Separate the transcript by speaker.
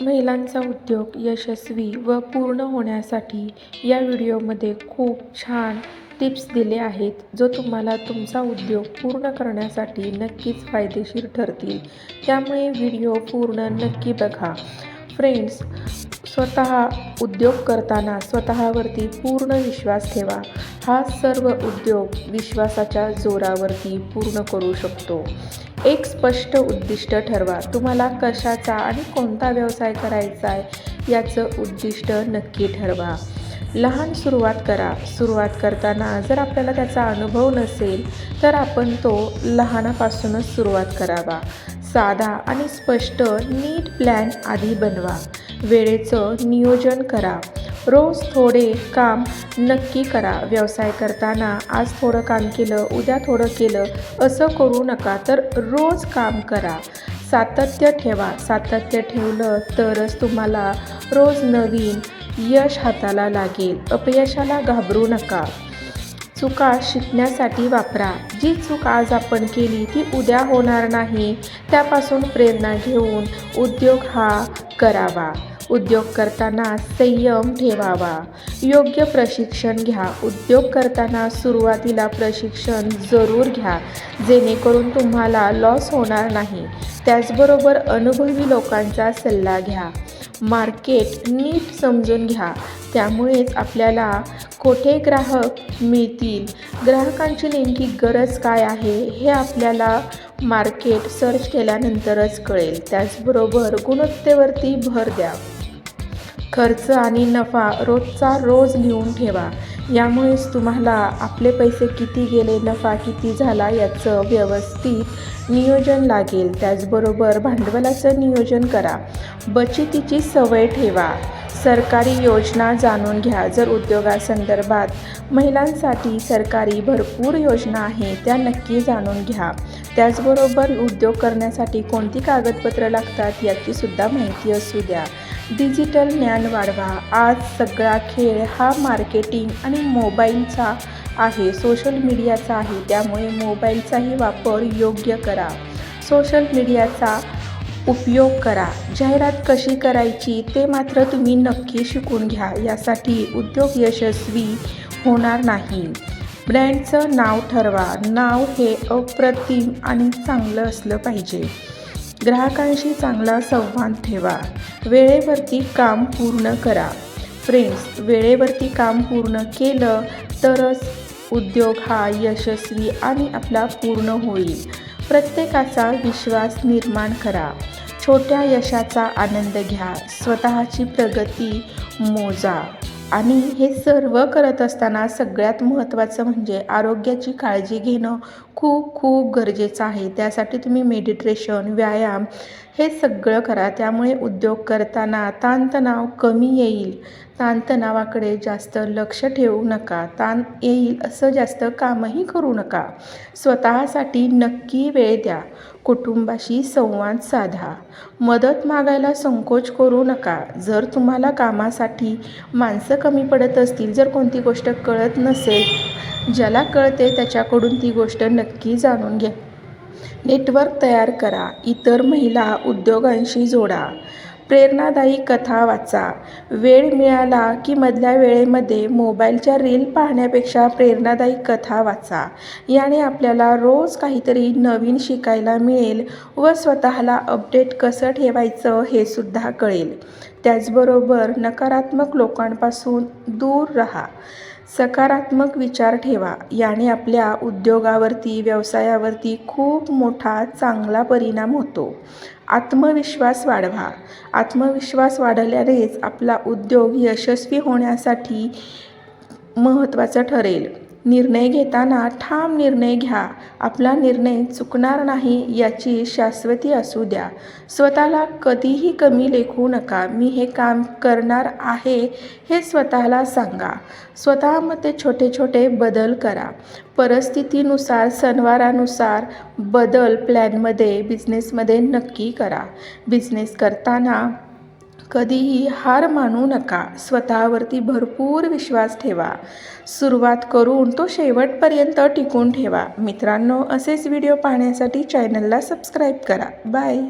Speaker 1: महिलांचा उद्योग यशस्वी व पूर्ण होण्यासाठी या व्हिडिओमध्ये खूप छान टिप्स दिले आहेत जो तुम्हाला तुमचा उद्योग पूर्ण करण्यासाठी नक्कीच फायदेशीर ठरतील. त्यामुळे व्हिडिओ पूर्ण नक्की बघा. फ्रेंड्स स्वतः उद्योग करताना स्वतःवरती पूर्ण विश्वास ठेवा. हा सर्व उद्योग विश्वासाच्या जोरावरती पूर्ण करू शकतो. एक स्पष्ट उद्दिष्ट ठरवा. तुम्हाला कशाचा आणि कोणता व्यवसाय करायचा आहे याचं उद्दिष्ट नक्की ठरवा. लहान सुरुवात करा. सुरुवात करताना जर आपल्याला त्याचा अनुभव नसेल तर आपण तो लहानापासूनच सुरुवात करावा. साधा आणि स्पष्ट नीट प्लॅन आधी बनवा. वेळेचं नियोजन करा. रोज थोडे काम नक्की करा. व्यवसाय करताना आज थोडं काम केलं उद्या थोडं केलं असं करू नका तर रोज काम करा. सातत्य ठेवा. सातत्य ठेवलं तरच तुम्हाला रोज नवीन यश हाताला लागेल. अपयशाला घाबरू नका. चुका शिकण्यासाठी वापरा. जी चूक आज आपण केली ती उद्या होणार नाही त्यापासून प्रेरणा घेऊन उद्योग हा करावा. उद्योग करताना संयम ठेवावा. योग्य प्रशिक्षण घ्या. उद्योग करताना सुरुवातीला प्रशिक्षण जरूर घ्या. जेणेकरून तुम्हाला लॉस होणार नाही. त्याचबरोबर अनुभवी लोकांचा सल्ला घ्या. मार्केट नीट समजून घ्या. त्यामुळेच आपल्याला कोठे ग्राहक मिळतील? ग्राहकांची नेमकी गरज काय आहे? हे आपल्याला मार्केट सर्च केल्यानंतरच कळेल. त्याचबरोबर गुणवत्तेवरती भर द्या. खर्च आणि नफा रोजचा रोज लिहून ठेवा. यामुळेच तुम्हाला आपले पैसे किती गेले नफा किती झाला याचं व्यवस्थित नियोजन लागेल. त्याचबरोबर भांडवलाचं नियोजन करा. बचतीची सवय ठेवा. सरकारी योजना जाणून घ्या. जर उद्योगासंदर्भात महिलांसाठी सरकारी भरपूर योजना आहे त्या नक्की जाणून घ्या. त्याचबरोबर उद्योग करण्यासाठी कोणती कागदपत्रं लागतात याचीसुद्धा माहिती असू द्या. डिजिटल ज्ञान वाढवा. आज सगळा खेळ हा मार्केटिंग आणि मोबाईलचा आहे. सोशल मीडियाचा आहे. त्यामुळे मोबाईलचाही वापर योग्य करा. सोशल मीडियाचा उपयोग करा. जाहिरात कशी करायची ते मात्र तुम्ही नक्की शिकून घ्या. यासाठी उद्योग यशस्वी होणार नाही. ब्रँडचं नाव ठरवा. नाव हे अप्रतिम आणि चांगलं असलं पाहिजे. ग्राहकांशी चांगला संवाद ठेवा. वेळेवरती काम पूर्ण करा. फ्रेंड्स वेळेवरती काम पूर्ण केलं तरच उद्योग हा यशस्वी आणि आपला पूर्ण होईल. प्रत्येकाचा विश्वास निर्माण करा. छोट्या यशाचा आनंद घ्या. स्वतःची प्रगती मोजा. आणि हे सर्व करत असताना सगळ्यात महत्त्वाचं म्हणजे आरोग्याची काळजी घेणं खूप खूप गरजेचं आहे. त्यासाठी तुम्ही मेडिटेशन व्यायाम हे सगळं करा. त्यामुळे उद्योग करताना ताणतणाव कमी येईल. ताणतणावाकडे जास्त लक्ष ठेवू नका. ताण येईल असं जास्त कामही करू नका. स्वतःसाठी नक्की वेळ द्या. कुटुंबाशी संवाद साधा. मदत मागायला संकोच करू नका. जर तुम्हाला कामासाठी माणसं कमी पडत असतील जर कोणती गोष्ट कळत नसेल ज्याला कळते त्याच्याकडून ती गोष्ट नक्की जाणून घ्या. नेटवर्क तयार करा. इतर महिला उद्योगांशी जोडा. प्रेरणादायी कथा वाचा. वेळ मिळाला की मधल्या वेळेमध्ये मोबाईलच्या रील पाहण्यापेक्षा प्रेरणादायी कथा वाचा. याने आपल्याला रोज काहीतरी नवीन शिकायला मिळेल व स्वतःला अपडेट कसं ठेवायचं हे सुद्धा कळेल. त्याचबरोबर नकारात्मक लोकांपासून दूर राहा. सकारात्मक विचार ठेवा. याने आपल्या उद्योगावरती व्यवसायावरती खूप मोठा चांगला परिणाम होतो. आत्मविश्वास वाढवा. आत्मविश्वास वाढल्यानेच आपला उद्योग यशस्वी होण्यासाठी महत्त्वाचं ठरेल. निर्णय घेताना ठाम निर्णय घ्या. आपला निर्णय चुकणार नाही याची शाश्वती असू द्या. स्वतःला कधीही कमी लेखू नका. मी हे काम करणार आहे हे स्वतःला सांगा. स्वतःमध्ये छोटे छोटे बदल करा. परिस्थितीनुसार सणवारानुसार बदल प्लॅनमध्ये बिझनेसमध्ये नक्की करा. बिझनेस करताना कधीही हार मानू नका. स्वतःवरती भरपूर विश्वास ठेवा. सुरुवात करून तो शेवटपर्यंत टिकून ठेवा. मित्रांनो असेच व्हिडिओ पाहण्यासाठी चॅनलला सबस्क्राईब करा. बाय